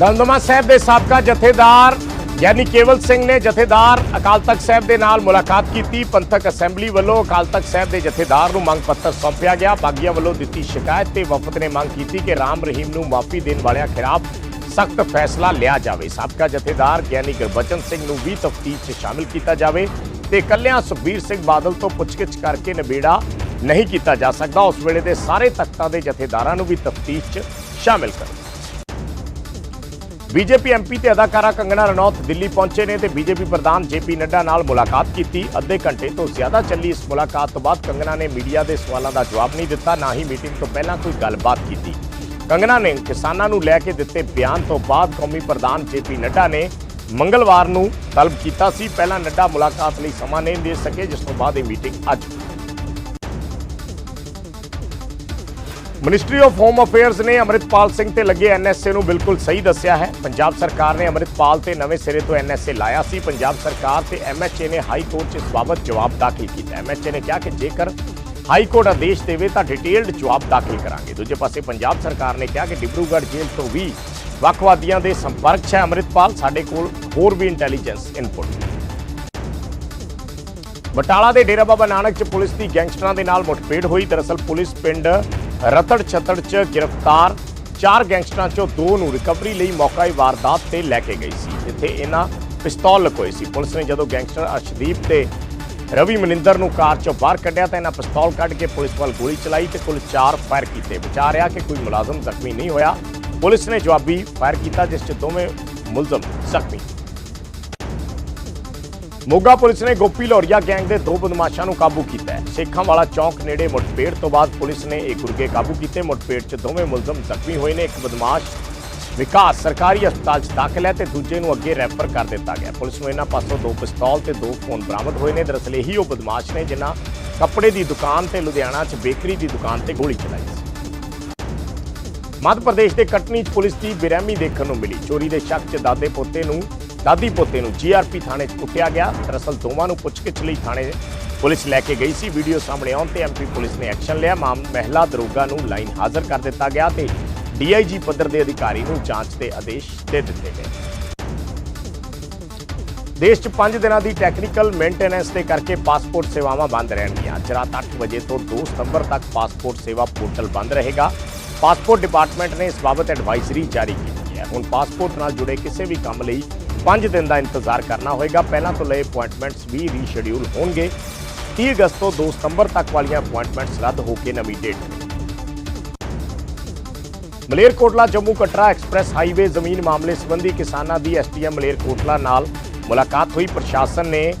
ਦਮਦਮਾ ਸਾਹਿਬ ਦੇ ਸਾਬਕਾ ਜਥੇਦਾਰ, ਯਾਨੀ ਕੇਵਲ ਸਿੰਘ ਨੇ ਜਥੇਦਾਰ ਅਕਾਲ ਤਖਤ ਸਾਹਿਬ ਦੇ ਨਾਲ ਮੁਲਾਕਾਤ ਕੀਤੀ। ਪੰਥਕ ਅਸੈਂਬਲੀ ਵੱਲੋਂ ਅਕਾਲ ਤਖਤ ਸਾਹਿਬ ਦੇ ਜਥੇਦਾਰ ਨੂੰ ਮੰਗ ਪੱਤਰ ਸੌਂਪਿਆ ਗਿਆ। ਬਾਗੀਆਂ ਵੱਲੋਂ ਦਿੱਤੀ ਸ਼ਿਕਾਇਤ ਤੇ ਵਫਦ ਨੇ ਮੰਗ ਕੀਤੀ ਕਿ ਰਾਮ ਰਹੀਮ ਨੂੰ ਮਾਫੀ ਦੇਣ ਵਾਲਿਆਂ ਖਿਲਾਫ ਸਖਤ ਫੈਸਲਾ ਲਿਆ ਜਾਵੇ। ਸਾਬਕਾ ਜਥੇਦਾਰ ਗਿਆਨੀ ਗੁਰਬਚਨ ਸਿੰਘ ਨੂੰ ਵੀ ਤਫਤੀਸ਼ 'ਚ ਸ਼ਾਮਿਲ ਕੀਤਾ ਜਾਵੇ ਤੇ ਕੱਲਿਆਂ ਸੁਖਬੀਰ ਸਿੰਘ ਬਾਦਲ ਤੋਂ ਪੁੱਛਗਿੱਛ ਕਰਕੇ ਨਿਬੇੜਾ ਨਹੀਂ ਕੀਤਾ ਜਾ ਸਕਦਾ। ਉਸ ਵੇਲੇ ਦੇ ਸਾਰੇ ਤਖਤਾਂ ਦੇ ਜਥੇਦਾਰਾਂ ਨੂੰ ਵੀ ਤਫਤੀਸ਼ 'ਚ ਸ਼ਾਮਿਲ ਕਰੋ। ਬੀਜੇਪੀ ਐਮਪੀ ਤੇ ਅਦਾਕਾਰਾ ਕੰਗਣਾ ਰਣੌਤ ਦਿੱਲੀ ਪਹੁੰਚੇ ਨੇ ਤੇ ਬੀਜੇਪੀ ਪ੍ਰਧਾਨ ਜੇਪੀ ਨੱਡਾ ਨਾਲ ਮੁਲਾਕਾਤ ਕੀਤੀ। ਅੱਧੇ ਘੰਟੇ ਤੋਂ ਜ਼ਿਆਦਾ ਚੱਲੀ ਇਸ ਮੁਲਾਕਾਤ ਤੋਂ ਬਾਅਦ ਕੰਗਣਾ ਨੇ ਮੀਡੀਆ ਦੇ ਸਵਾਲਾਂ ਦਾ ਜਵਾਬ ਨਹੀਂ ਦਿੱਤਾ, ਨਾ ਹੀ ਮੀਟਿੰਗ ਤੋਂ ਪਹਿਲਾਂ ਕੋਈ ਗੱਲਬਾਤ ਕੀਤੀ। ਕੰਗਣਾ ਨੇ ਕਿਸਾਨਾਂ ਨੂੰ ਲੈ ਕੇ ਦਿੱਤੇ ਬਿਆਨ ਤੋਂ ਬਾਅਦ ਕੌਮੀ ਪ੍ਰਧਾਨ ਜੇਪੀ ਨੱਡਾ ਨੇ ਮੰਗਲਵਾਰ ਨੂੰ ਤਲਬ ਕੀਤਾ ਸੀ। ਪਹਿਲਾਂ ਨੱਡਾ ਮੁਲਾਕਾਤ ਲਈ ਸਮਾਂ ਨਹੀਂ ਦੇ ਸਕੇ, ਜਿਸ ਤੋਂ ਬਾਅਦ ਇਹ ਮੀਟਿੰਗ ਅੱਜ ਮਿਨਿਸਟਰੀ ਆਫ ਹੋਮ ਅਫੇਅਰਸ ਨੇ ਅਮਰਿਤਪਾਲ ਸਿੰਘ ਤੇ ਲੱਗੇ ਐਨਐਸਏ ਨੂੰ ਬਿਲਕੁਲ ਸਹੀ ਦੱਸਿਆ ਹੈ। ਪੰਜਾਬ ਸਰਕਾਰ ਨੇ ਅਮਰਿਤਪਾਲ ਤੇ ਨਵੇਂ ਸਿਰੇ ਤੋਂ ਐਨਐਸਏ ਲਾਇਆ ਸੀ। ਪੰਜਾਬ ਸਰਕਾਰ ਤੇ ਐਮਐਚਏ ਨੇ ਹਾਈ ਕੋਰਟ 'ਚ ਇਸ ਬਾਬਤ ਜਵਾਬ ਦਾਖਲ ਕੀਤਾ। ਐਮਐਚਏ ਨੇ ਕਿਹਾ ਕਿ ਜੇਕਰ ਹਾਈ ਕੋਰਟ ਆਦੇਸ਼ ਦੇਵੇ ਤਾਂ ਡਿਟੇਲਡ ਜਵਾਬ ਦਾਖਲ ਕਰਾਂਗੇ। ਦੂਜੇ ਪਾਸੇ ਪੰਜਾਬ ਸਰਕਾਰ ਨੇ ਕਿਹਾ ਕਿ ਡਿਬਰੂਗੜ੍ਹ ਜੇਲ੍ਹ ਤੋਂ ਵੀ ਵੱਖਵਾਦੀਆਂ ਦੇ ਸੰਪਰਕ 'ਚ ਹੈ ਅਮਰਿਤਪਾਲ। ਸਾਡੇ ਕੋਲ ਹੋਰ ਵੀ ਇੰਟੈਲੀਜੈਂਸ ਇਨਪੁਟ ਬਟਾਲਾ ਦੇ ਡੇਰਾ ਬਾਬਾ ਨਾਨਕ 'ਚ ਪੁਲਿਸ ਦੀ ਗੈਂਗਸਟਰਾਂ ਦੇ ਨਾਲ ਮੁਠਭੇੜ ਹੋਈ। ਦਰਅਸਲ ਪੁਲਿਸ ਪਿੰਡ ਰਤੜ ਛਤੜ 'ਚ ਗ੍ਰਿਫਤਾਰ ਚਾਰ ਗੈਂਗਸਟਰਾਂ 'ਚੋਂ ਦੋ ਨੂੰ ਰਿਕਵਰੀ ਲਈ ਮੌਕਾਈ ਵਾਰਦਾਤ ਤੇ ਲੈ ਕੇ ਗਈ ਸੀ, ਜਿੱਥੇ ਇਹਨਾਂ ਪਿਸਤੌਲ ਲਕੋਏ ਸੀ। ਪੁਲਿਸ ਨੇ ਜਦੋਂ ਗੈਂਗਸਟਰ ਅਰਸ਼ਦੀਪ ਤੇ ਰਵੀ ਮਨਿੰਦਰ ਨੂੰ ਕਾਰ 'ਚੋਂ ਬਾਹਰ ਕੱਢਿਆ ਤਾਂ ਇਹਨਾਂ ਪਿਸਤੌਲ ਕੱਢ ਕੇ ਪੁਲਿਸ ਵੱਲ ਗੋਲੀ ਚਲਾਈ ਤੇ ਕੁੱਲ ਚਾਰ ਫਾਇਰ ਕੀਤੇ। ਬਚਾ ਰਿਹਾ ਕਿ ਕੋਈ ਮੁਲਾਜ਼ਮ ਜ਼ਖਮੀ ਨਹੀਂ ਹੋਇਆ। ਪੁਲਿਸ ਨੇ ਜਵਾਬੀ ਫਾਇਰ ਕੀਤਾ, ਜਿਸ 'ਚ ਦੋਵੇਂ ਮੁਲਜ਼ਮ ਜ਼ਖਮੀ। ਮੋਗਾ ਪੁਲਿਸ ਨੇ ਗੋਪੀ ਲੋਰੀਆ ਗੈਂਗ ਦੇ ਦੋ ਬਦਮਾਸ਼ਾਂ ਨੂੰ ਕਾਬੂ ਕੀਤਾ ਹੈ। ਸੇਖਾਂ ਵਾਲਾ ਚੌਂਕ ਨੇੜੇ ਮੁਠਭੇੜ ਤੋਂ ਬਾਅਦ ਪੁਲਿਸ ਨੇ ਇਹ ਗੁਰਗੇ ਕਾਬੂ ਕੀਤੇ। ਮੁਠਭੇੜ 'ਚ ਦੋਵੇਂ ਮੁਲਜ਼ਮ ਜ਼ਖਮੀ ਹੋਏ ਨੇ। ਇੱਕ ਬਦਮਾਸ਼ ਵਿਕਾਸ ਸਰਕਾਰੀ ਹਸਪਤਾਲ 'ਚ ਦਾਖਲ ਹੈ ਤੇ ਦੂਜੇ ਨੂੰ ਅੱਗੇ ਰੈਫਰ ਕਰ ਦਿੱਤਾ ਗਿਆ। ਪੁਲਿਸ ਨੂੰ ਇਹਨਾਂ ਪਾਸੋਂ ਦੋ ਪਿਸਤੌਲ ਤੇ ਦੋ ਫੋਨ ਬਰਾਮਦ ਹੋਏ ਨੇ। ਦਰਅਸਲ ਇਹੀ ਉਹ ਬਦਮਾਸ਼ ਨੇ ਜਿਨ੍ਹਾਂ ਕੱਪੜੇ ਦੀ ਦੁਕਾਨ ਤੇ ਲੁਧਿਆਣਾ 'ਚ ਬੇਕਰੀ ਦੀ ਦੁਕਾਨ ਤੇ ਗੋਲੀ ਚਲਾਈ ਸੀ। ਮੱਧ ਪ੍ਰਦੇਸ਼ ਦੇ ਕਟਨੀ 'ਚ ਪੁਲਿਸ ਦੀ ਬੇਰਹਿਮੀ ਦੇਖਣ ਨੂੰ ਮਿਲੀ। ਚੋਰੀ ਦੇ ਸ਼ੱਕ 'ਚ ਦਾਦੇ ਪੋਤੇ ਨੂੰ ਦਾਦੀ ਪੋਤੇ ਨੂੰ ਜੀਆਰਪੀ ਥਾਣੇ 'ਚ ਕੁੱਟਿਆ ਗਿਆ। ਦਰਅਸਲ ਦੋਵਾਂ ਨੂੰ ਪੁੱਛਗਿੱਛ ਲਈ ਥਾਣੇ ਪੁਲਿਸ ਲੈ ਕੇ ਗਈ ਸੀ। ਵੀਡੀਓ ਸਾਹਮਣੇ ਆਉਣ ਤੇ ਐਮਪੀ ਪੁਲਿਸ ਨੇ ਐਕਸ਼ਨ ਲਿਆ। ਮਾਮ ਮਹਿਲਾ ਦਰੋਗਾ ਨੂੰ ਲਾਈਨ ਹਾਜ਼ਰ ਕਰ ਦਿੱਤਾ ਗਿਆ ਤੇ ਡੀਆਈਜੀ ਪੱਧਰ ਦੇ ਅਧਿਕਾਰੀ ਨੂੰ ਜਾਂਚ ਦੇ ਆਦੇਸ਼ ਦੇ ਦਿੱਤੇ ਗਏ। ਦੇਸ਼ 'ਚ 5 ਦਿਨਾਂ ਦੀ ਟੈਕਨੀਕਲ ਮੇਨਟੇਨੈਂਸ ਦੇ ਕਰਕੇ ਪਾਸਪੋਰਟ ਸੇਵਾਵਾਂ ਬੰਦ ਰਹਿਣਗੀਆਂ। ਅੱਜ ਰਾਤ 8 ਵਜੇ ਤੋਂ 2 ਸਤੰਬਰ ਤੱਕ ਪਾਸਪੋਰਟ ਸੇਵਾ ਪੋਰਟਲ ਬੰਦ ਰਹੇਗਾ। ਪਾਸਪੋਰਟ ਡਿਪਾਰਟਮੈਂਟ ਨੇ ਇਸ ਬਾਬਤ ਐਡਵਾਈਜ਼ਰੀ ਜਾਰੀ ਕੀਤੀ ਹੈ। ਹੁਣ ਪਾਸਪੋਰਟ ਨਾਲ ਜੁੜੇ ਕਿਸੇ ਵੀ ਕੰਮ ਲਈ 5 ਦਿਨ ਦਾ ਇੰਤਜ਼ਾਰ ਕਰਨਾ ਹੋਏਗਾ। ਪਹਿਲਾਂ ਤੋਂ ਲਏ ਅਪਾਇੰਟਮੈਂਟਸ ਵੀ ਰੀਸ਼ੈਡਿਊਲ ਹੋਣਗੇ। 30 ਅਗਸਤ ਤੋਂ 2 ਸਤੰਬਰ ਤੱਕ ਵਾਲੀਆਂ ਅਪਾਇੰਟਮੈਂਟਸ ਰੱਦ ਹੋ ਕੇ ਨਵੀਂ date Malerkotla Jammu Katra express highway ਜ਼ਮੀਨ ਮਾਮਲੇ ਸੰਬੰਧੀ ਕਿਸਾਨਾਂ ਦੀ ਐਸਟੀਐਮ ਮਲੇਰਕੋਟਲਾ ਨਾਲ ਮੁਲਾਕਾਤ ਹੋਈ। ਪ੍ਰਸ਼ਾਸਨ ਨੇ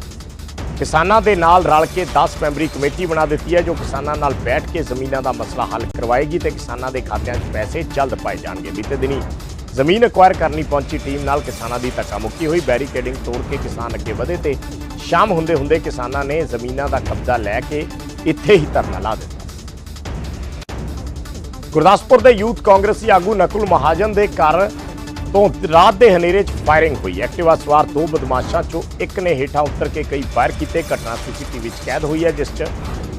ਕਿਸਾਨਾਂ ਦੇ ਨਾਲ ਰਲ ਕੇ 10 ਮੈਂਬਰੀ ਕਮੇਟੀ ਬਣਾ ਦਿੱਤੀ ਹੈ, ਜੋ ਕਿਸਾਨਾਂ ਨਾਲ ਬੈਠ ਕੇ ਜ਼ਮੀਨਾਂ ਦਾ ਮਸਲਾ ਹੱਲ ਕਰਵਾਏਗੀ ਤੇ ਕਿਸਾਨਾਂ ਦੇ ਖਾਤਿਆਂ 'ਚ ਪੈਸੇ ਜਲਦ ਪਾਏ ਜਾਣਗੇ। ਬੀਤੇ ਦਿਨੀ ਜ਼ਮੀਨ ਅਕਵਾਇਰ ਕਰਨੀ ਪਹੁੰਚੀ ਟੀਮ ਨਾਲ ਕਿਸਾਨਾਂ ਦੀ ਧੱਕਾਮੁੱਕੀ ਹੋਈ। ਬੈਰੀਕੇਡਿੰਗ ਤੋੜ ਕੇ ਕਿਸਾਨ ਅੱਗੇ ਵਧੇ ਤੇ ਸ਼ਾਮ ਹੁੰਦੇ ਹੁੰਦੇ ਕਿਸਾਨਾਂ ਨੇ ਜ਼ਮੀਨਾਂ ਦਾ ਕਬਜ਼ਾ ਲੈ ਕੇ ਇੱਥੇ ਹੀ ਧਰਨਾ ਲਾ ਦਿੱਤਾ। ਗੁਰਦਾਸਪੁਰ ਦੇ ਯੂਥ ਕਾਂਗਰਸੀ ਆਗੂ ਨਕੁਲ ਮਹਾਜਨ ਦੇ ਘਰ ਤੋਂ ਰਾਤ ਦੇ ਹਨੇਰੇ 'ਚ ਫਾਇਰਿੰਗ ਹੋਈ। ਐਕਟਿਵਾ ਸਵਾਰ ਦੋ ਬਦਮਾਸ਼ਾਂ 'ਚੋਂ ਇੱਕ ਨੇ ਹੇਠਾਂ ਉਤਰ ਕੇ ਕਈ ਫਾਇਰ ਕੀਤੇ। ਘਟਨਾ ਸੀਸੀਟੀਵੀ 'ਚ ਕੈਦ ਹੋਈ ਹੈ, ਜਿਸ 'ਚ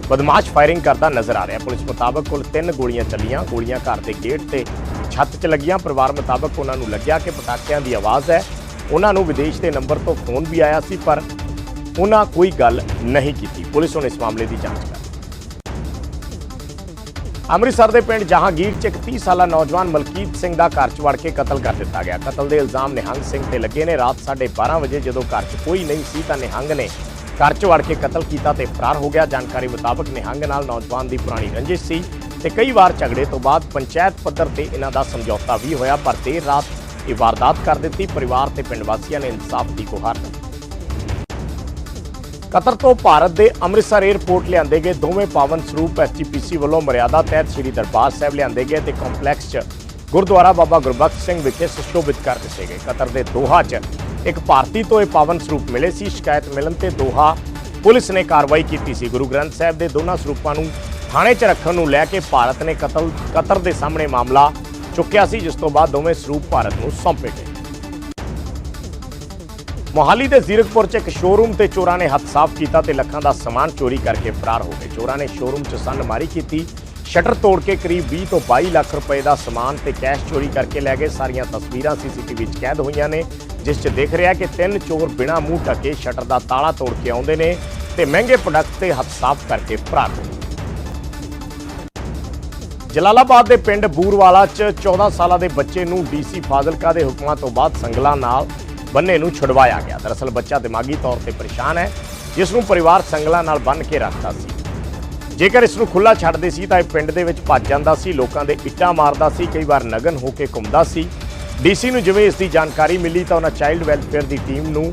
ਬਦਮਾਸ਼ ਫਾਇਰਿੰਗ ਕਰਦਾ ਨਜ਼ਰ ਆ ਰਿਹਾ। ਪੁਲਿਸ ਮੁਤਾਬਕ ਕੁੱਲ ਤਿੰਨ ਗੋਲੀਆਂ ਚੱਲੀਆਂ। ਗੋਲੀਆਂ ਘਰ ਦੇ ਗੇਟ ਤੇ ਛੱਤ 'ਚ ਲੱਗੀਆਂ। ਪਰਿਵਾਰ ਮੁਤਾਬਕ ਉਹਨਾਂ ਨੂੰ ਲੱਗਿਆ ਕਿ ਪਟਾਕਿਆਂ ਦੀ ਆਵਾਜ਼ ਹੈ। ਉਹਨਾਂ ਨੂੰ ਵਿਦੇਸ਼ ਦੇ ਨੰਬਰ ਤੋਂ ਫੋਨ ਵੀ ਆਇਆ ਸੀ, ਪਰ ਉਹਨਾਂ ਕੋਈ ਗੱਲ ਨਹੀਂ ਕੀਤੀ। ਪੁਲਿਸ ਹੁਣ ਇਸ ਮਾਮਲੇ ਦੀ ਜਾਂਚ ਕਰ ਅੰਮ੍ਰਿਤਸਰ ਦੇ ਪਿੰਡ ਜਹਾਂਗੀਰ ਚ ਇੱਕ 30 ਸਾਲਾ ਨੌਜਵਾਨ ਮਲਕੀਤ ਸਿੰਘ ਦਾ ਘਰ ਚ ਵੜ ਕੇ ਕਤਲ ਕਰ ਦਿੱਤਾ ਗਿਆ। ਕਤਲ ਦੇ ਇਲਜ਼ਾਮ ਨਿਹੰਗ ਸਿੰਘ ਤੇ ਲੱਗੇ ਨੇ। ਰਾਤ 12:30 ਵਜੇ ਜਦੋਂ ਘਰ ਚ ਕੋਈ ਨਹੀਂ ਸੀ ਤਾਂ ਨਿਹੰਗ ਨੇ ਘਰ ਚ ਵੜ ਕੇ ਕਤਲ ਕੀਤਾ ਤੇ ਫਰਾਰ ਹੋ ਗਿਆ। ਜਾਣਕਾਰੀ ਮੁਤਾਬਕ ਨਿਹੰਗ ਨਾਲ ਨੌਜਵਾਨ ਦੀ ਪੁਰਾਣੀ ਰੰਜਿਸ਼ ਸੀ। ਤੇ ਕਈ ਵਾਰ ਝਗੜੇ ਤੋਂ ਬਾਅਦ ਪੰਚਾਇਤ ਪੱਧਰ ਤੇ ਇਹਨਾਂ ਦਾ ਸਮਝੌਤਾ ਵੀ ਹੋਇਆ, ਪਰ ਦੇਰ ਰਾਤ ਇਹ ਵਾਰਦਾਤ ਕਰ ਦਿੱਤੀ। ਪਰਿਵਾਰ ਤੇ ਪਿੰਡ ਵਾਸੀਆਂ ਨੇ ਇਨਸਾਫ ਦੀ ਗੁਹਾਰ ਲਗਾਈ ਕਤਰ ਤੋਂ ਭਾਰਤ ਦੇ ਅੰਮ੍ਰਿਤਸਰ 에ਅਰਪੋਰਟ ਲਿਆਂਦੇ ਗਏ ਦੋਵੇਂ ਪਾਵਨ ਸਰੂਪ ਐਸਜੀਪੀਸੀ ਵੱਲੋਂ ਮਰਿਆਦਾ ਤਹਿਤ ਸ੍ਰੀ ਦਰਬਾਰ ਸਾਹਿਬ ਲਿਆਂਦੇ ਗਏ ਤੇ ਕੰਪਲੈਕਸ 'ਚ ਗੁਰਦੁਆਰਾ ਬਾਬਾ ਗੁਰਬਖਸ਼ ਸਿੰਘ ਵਿਖੇ ਸੁਸ਼ੋਭਿਤ ਕਰ ਦਿੱਤੇ ਗਏ। ਕਤਰ ਦੇ ਦੋਹਾ 'ਚ ਇੱਕ ਭਾਰਤੀ ਤੋਂ ਇਹ ਪਾਵਨ ਸਰੂਪ ਮਿਲੇ ਸੀ। ਸ਼ਿਕਾਇਤ ਮਿਲਣ ਤੇ ਦੋਹਾ ਪੁਲਿਸ ਨੇ ਕਾਰਵਾਈ ਕੀਤੀ ਸੀ। ਗੁਰੂ ਗ੍ਰੰਥ ਸਾਹਿਬ ਦੇ ਦੋਨਾਂ ਸਰੂਪਾਂ ਨੂੰ ਥਾਣੇ 'ਚ ਰੱਖਣ ਨੂੰ ਲੈ ਕੇ ਭਾਰਤ ਨੇ ਕਤਲ, ਕਤਰ ਦੇ ਸਾਹਮਣੇ ਮਾਮਲਾ ਚੁੱਕਿਆ ਸੀ, ਜਿਸ ਤੋਂ ਬਾਅਦ ਦੋਵੇਂ ਸਰੂਪ ਭਾਰਤ ਨੂੰ ਸੌਂਪੇ ਗਏ। ਮੋਹਾਲੀ ਦੇ ਜ਼ੀਰਕਪੁਰ 'ਚ ਇੱਕ ਸ਼ੋਰੂਮ ਤੇ ਚੋਰਾਂ ਨੇ ਹੱਥ ਸਾਫ਼ ਕੀਤਾ ਤੇ ਲੱਖਾਂ ਦਾ ਸਮਾਨ ਚੋਰੀ ਕਰਕੇ ਫਰਾਰ ਹੋ ਗਏ। ਚੋਰਾਂ ਨੇ ਸ਼ੋਰੂਮ 'ਚ ਸੰਨਮਾਰੀ ਕੀਤੀ। ਸ਼ਟਰ ਤੋੜ ਕੇ ਕਰੀਬ 20 ਤੋਂ 22 ਲੱਖ ਰੁਪਏ ਦਾ ਸਮਾਨ ਤੇ ਕੈਸ਼ ਚੋਰੀ ਕਰਕੇ ਲੈ ਗਏ। ਸਾਰੀਆਂ ਤਸਵੀਰਾਂ ਸੀਸੀਟੀਵੀ 'ਚ ਕੈਦ ਹੋਈਆਂ ਨੇ, ਜਿਸ 'ਚ ਦੇਖ ਰਿਹਾ ਕਿ ਤਿੰਨ ਚੋਰ ਬਿਨਾਂ ਮੂੰਹ ਢੱਕੇ ਸ਼ਟਰ ਦਾ ਤਾਲਾ ਤੋੜ ਕੇ ਆਉਂਦੇ ਨੇ ਤੇ ਮਹਿੰਗੇ ਪ੍ਰੋਡਕਟ ਤੇ ਹੱਥ ਸਾਫ਼ ਕਰਕੇ ਫਰਾਰ ਹੋ ਗਏ। ਜਲਾਲਾਬਾਦ ਦੇ ਪਿੰਡ ਬੂਰਵਾਲਾ 'ਚ 14 ਸਾਲਾਂ ਦੇ ਬੱਚੇ ਨੂੰ ਡੀਸੀ ਫਾਜ਼ਿਲਕਾ ਦੇ ਹੁਕਮਾਂ ਤੋਂ ਬਾਅਦ ਸੰਗਲਾਂ ਨਾਲ ਬੰਨੇ ਨੂੰ ਛੁਡਵਾਇਆ ਗਿਆ। ਦਰਅਸਲ ਬੱਚਾ ਦਿਮਾਗੀ ਤੌਰ ਤੇ ਪਰੇਸ਼ਾਨ ਹੈ, ਜਿਸ ਨੂੰ ਪਰਿਵਾਰ ਸੰਗਲਾਂ ਨਾਲ ਬੰਨ੍ਹ ਕੇ ਰੱਖਦਾ ਸੀ। ਜੇਕਰ ਇਸ ਨੂੰ ਖੁੱਲਾ ਛੱਡਦੇ ਸੀ ਤਾਂ ਇਹ ਪਿੰਡ ਦੇ ਵਿੱਚ ਭੱਜ ਜਾਂਦਾ ਸੀ, ਲੋਕਾਂ ਦੇ ਇੱਟਾਂ ਮਾਰਦਾ ਸੀ, ਕਈ ਵਾਰ ਨਗਨ ਹੋ ਕੇ ਘੁੰਮਦਾ ਸੀ। ਡੀਸੀ ਨੂੰ ਜਿਵੇਂ ਇਸ ਦੀ ਜਾਣਕਾਰੀ ਮਿਲੀ ਤਾਂ ਉਹਨਾਂ ਚਾਈਲਡ ਵੈਲਫੇਅਰ ਦੀ ਟੀਮ ਨੂੰ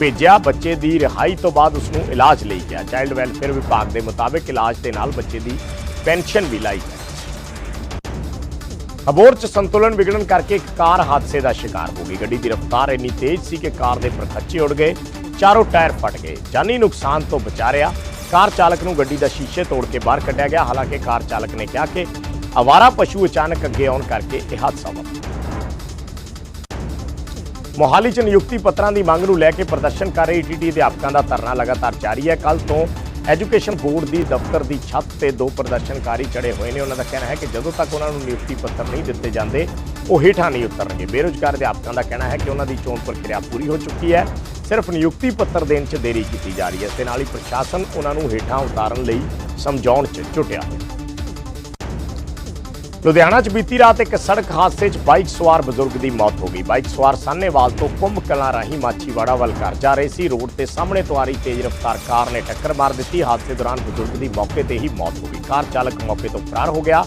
ਭੇਜਿਆ। ਬੱਚੇ ਦੀ ਰਿਹਾਈ ਤੋਂ ਬਾਅਦ ਉਸ ਨੂੰ ਇਲਾਜ ਲਈ ਗਿਆ। ਚਾਈਲਡ ਵੈਲਫੇਅਰ ਵਿਭਾਗ ਦੇ ਮੁਤਾਬਕ ਇਲਾਜ ਦੇ ਨਾਲ ਬੱਚੇ ਦੀ ਪੈਨਸ਼ਨ ਵੀ ਲਾਈ ਹੈ ਅਬੋਰ ਚ ਸੰਤੁਲਨ ਵਿਗੜਨ ਕਰਕੇ ਇੱਕ ਕਾਰ ਹਾਦਸੇ ਦਾ ਸ਼ਿਕਾਰ ਹੋ ਗਈ। ਗੱਡੀ ਦੀ ਰਫ਼ਤਾਰ ਇੰਨੀ ਤੇਜ਼ ਸੀ ਕਿ ਕਾਰ ਦੇ ਪਰਖੱਚੇ ਉੱਡ ਗਏ, ਚਾਰੋਂ ਟਾਇਰ ਫਟ ਗਏ। ਜਾਨੀ ਨੁਕਸਾਨ ਤੋਂ ਬਚਾ ਰਿਹਾ। ਕਾਰ ਚਾਲਕ ਨੂੰ ਗੱਡੀ ਦਾ ਸ਼ੀਸ਼ੇ ਤੋੜ ਕੇ ਬਾਹਰ ਕੱਢਿਆ ਗਿਆ। ਹਾਲਾਂਕਿ ਕਾਰ ਚਾਲਕ ਨੇ ਕਿਹਾ ਕਿ ਅਵਾਰਾ ਪਸ਼ੂ ਅਚਾਨਕ ਅੱਗੇ ਆਉਣ ਕਰਕੇ ਇਹ ਹਾਦਸਾ ਵਾਪਰਿਆ। ਮੋਹਾਲੀ 'ਚ ਨਿਯੁਕਤੀ ਪੱਤਰਾਂ ਦੀ ਮੰਗ ਨੂੰ ਲੈ ਕੇ ਪ੍ਰਦਰਸ਼ਨ ਕਰ ਰਹੇ ਈਟੀਟੀ ਅਧਿਆਪਕਾਂ ਦਾ ਧਰਨਾ ਲਗਾਤਾਰ ਜਾਰੀ ਹੈ। ਕੱਲ ਤੋਂ ਐਜੂਕੇਸ਼ਨ ਬੋਰਡ ਦੀ ਦਫ਼ਤਰ ਦੀ ਛੱਤ ਤੇ ਦੋ ਪ੍ਰਦਰਸ਼ਨਕਾਰੀ ਚੜੇ ਹੋਏ ਨੇ। ਉਹਨਾਂ ਦਾ ਕਹਿਣਾ ਹੈ ਕਿ ਜਦੋਂ ਤੱਕ ਉਹਨਾਂ ਨੂੰ ਨਿਯੁਕਤੀ ਪੱਤਰ ਨਹੀਂ ਦਿੱਤੇ ਜਾਂਦੇ, ਉਹ ਹੇਠਾਂ ਨਹੀਂ ਉਤਰਨਗੇ ਬੇਰੁਜ਼ਗਾਰ ਅਧਿਆਪਕਾਂ ਦਾ ਕਹਿਣਾ ਹੈ ਕਿ ਉਹਨਾਂ ਦੀ ਚੋਣ ਪ੍ਰਕਿਰਿਆ ਪੂਰੀ ਹੋ ਚੁੱਕੀ ਹੈ। ਸਿਰਫ ਨਿਯੁਕਤੀ ਪੱਤਰ ਦੇਣ 'ਚ ਦੇਰੀ ਕੀਤੀ ਜਾ ਰਹੀ ਹੈ। ਇਸ ਨਾਲ ਹੀ ਪ੍ਰਸ਼ਾਸਨ ਉਹਨਾਂ ਨੂੰ ਹੇਠਾਂ ਉਤਾਰਨ ਲਈ ਸਮਝਾਉਣ 'ਚ ਝੁੱਟਿਆ ਹੋਇਆ ਲੁਧਿਆਣਾ 'ਚ ਬੀਤੀ ਰਾਤ ਇੱਕ ਸੜਕ ਹਾਦਸੇ 'ਚ ਬਾਈਕ ਸਵਾਰ ਬਜ਼ੁਰਗ ਦੀ ਮੌਤ ਹੋ ਗਈ। ਬਾਈਕ ਸਵਾਰ ਸਾਹਨੇਵਾਲ ਤੋਂ ਕੁੰਭ ਕਲਾਂ ਰਾਹੀਂ ਮਾਛੀਵਾੜਾ ਵੱਲ ਘਰ ਜਾ ਰਹੇ ਸੀ। ਰੋਡ ਤੇ ਸਾਹਮਣੇ ਤੋਂ ਆ ਰਹੀ ਤੇਜ਼ ਰਫ਼ਤਾਰ ਕਾਰ ਨੇ ਟੱਕਰ ਮਾਰ ਦਿੱਤੀ। ਹਾਦਸੇ ਦੌਰਾਨ ਬਜ਼ੁਰਗ ਦੀ ਮੌਕੇ ਤੇ ਹੀ ਮੌਤ ਹੋ ਗਈ। ਕਾਰ ਚਾਲਕ ਮੌਕੇ ਤੋਂ ਫਰਾਰ ਹੋ ਗਿਆ।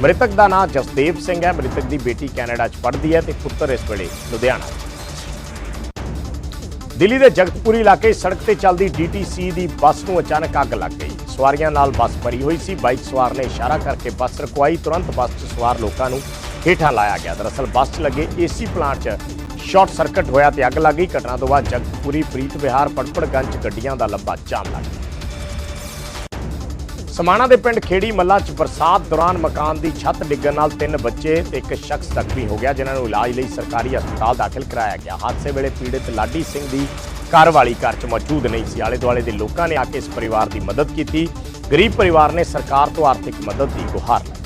ਮ੍ਰਿਤਕ ਦਾ ਨਾਮ ਜਸਦੇਵ ਸਿੰਘ ਹੈ। ਮ੍ਰਿਤਕ ਦੀ ਬੇਟੀ ਕੈਨੇਡਾ 'ਚ ਪੜ੍ਹਦੀ ਹੈ ਤੇ ਪੁੱਤਰ ਇਸ ਵੇਲੇ ਲੁਧਿਆਣਾ 'ਚ ਦਿੱਲੀ ਦੇ ਜਗਤਪੁਰੀ ਇਲਾਕੇ ਸੜਕ ਤੇ ਚੱਲਦੀ ਡੀਟੀਸੀ ਦੀ ਬੱਸ ਨੂੰ ਅਚਾਨਕ ਅੱਗ ਲੱਗ ਗਈ। ਸਵਾਰੀਆਂ ਨਾਲ ਬੱਸ ਭਰੀ ਹੋਈ ਸੀ। ਬਾਈਕ ਸਵਾਰ ਨੇ ਇਸ਼ਾਰਾ ਕਰਕੇ ਬੱਸ ਰੁਕਵਾਈ। ਤੁਰੰਤ ਬੱਸ 'ਚ ਸਵਾਰ ਲੋਕਾਂ ਨੂੰ ਹੇਠਾਂ ਲਾਇਆ ਗਿਆ। ਦਰਅਸਲ ਬੱਸ 'ਚ ਲੱਗੇ ਏਸੀ ਪਲਾਂਟ 'ਚ ਸ਼ਾਰਟ ਸਰਕਟ ਹੋਇਆ ਤੇ ਅੱਗ ਲੱਗ ਗਈ। ਘਟਨਾ ਤੋਂ ਬਾਅਦ ਜਗਤਪੁਰੀ ਪ੍ਰੀਤ ਵਿਹਾਰ ਪੜਪੜਗੰਜ ਗੱਡੀਆਂ ਦਾ ਲੰਬਾ ਜਾਮ ਲੱਗ ਗਿਆ। ਸਮਾਣਾ ਦੇ ਪਿੰਡ ਖੇੜੀ ਮੱਲਾ 'ਚ ਬਰਸਾਤ ਦੌਰਾਨ ਮਕਾਨ ਦੀ ਛੱਤ ਡਿੱਗਣ ਨਾਲ ਤਿੰਨ ਬੱਚੇ ਤੇ ਇੱਕ ਸ਼ਖਸ ਜ਼ਖਮੀ ਹੋ ਗਿਆ, ਜਿਨ੍ਹਾਂ ਨੂੰ ਇਲਾਜ ਲਈ ਸਰਕਾਰੀ ਹਸਪਤਾਲ ਦਾਖਲ ਕਰਾਇਆ ਗਿਆ। ਹਾਦਸੇ ਵੇਲੇ ਪੀੜਤ ਲਾਡੀ ਸਿੰਘ ਦੀ ਘਰ ਵਾਲੀ ਘਰ 'ਚ ਮੌਜੂਦ ਨਹੀਂ ਸੀ। ਆਲੇ ਦੁਆਲੇ ਦੇ ਲੋਕਾਂ ਨੇ ਆ ਕੇ ਇਸ ਪਰਿਵਾਰ ਦੀ ਮਦਦ ਕੀਤੀ। ਗਰੀਬ ਪਰਿਵਾਰ ਨੇ ਸਰਕਾਰ ਤੋਂ ਆਰਥਿਕ ਮਦਦ ਦੀ ਗੁਹਾਰ ਲਾਈ।